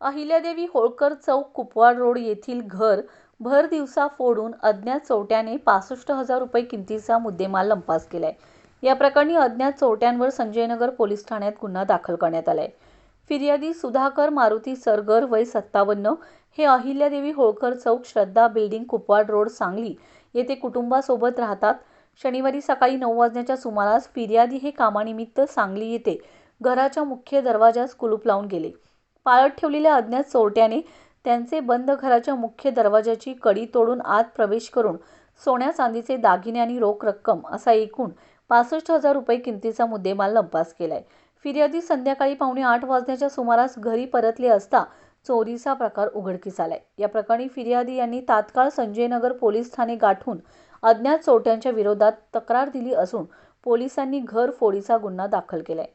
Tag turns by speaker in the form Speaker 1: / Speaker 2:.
Speaker 1: अहिल्यादेवी होळकर चौक Kupwad road येथील घर भर दिवसा फोडून अज्ञात चोरट्याने पासष्ट हजार रुपये किमतीचा मुद्देमाल लंपास केलाय. या प्रकरणी अज्ञात चोरट्यांवर संजयनगर पोलीस ठाण्यात गुन्हा दाखल करण्यात आलाय. फिर्यादी सुधाकर मारुती सरगर वय सत्तावन्न हे अहिल्यादेवी होळकर चौक श्रद्धा बिल्डिंग कुपवाड रोड सांगली येथे कुटुंबासोबत राहतात. शनिवारी सकाळी नऊ वाजण्याच्या सुमारास फिर्यादी हे कामानिमित्त सांगली येथे घराच्या मुख्य दरवाजास कुलूप लावून गेले. पाळत ठेवलेल्या अज्ञात चोरट्याने त्यांचे बंद घराच्या मुख्य दरवाजाची कडी तोडून आत प्रवेश करून सोन्या चांदीचे दागिने आणि रोख रक्कम असा एकूण पासष्ट हजार रुपये किमतीचा मुद्देमाल लंपास केलाय. फिर्यादी संध्याकाळी पावणे आठ वाजण्याच्या सुमारास घरी परतले असता चोरीचा प्रकार उघडकीस आलाय. या प्रकरणी फिर्यादी यांनी तात्काळ संजयनगर पोलीस ठाणे गाठून अज्ञात चोरट्यांच्या विरोधात तक्रार दिली असून पोलिसांनी घर फोडीचा गुन्हा दाखल केलाय.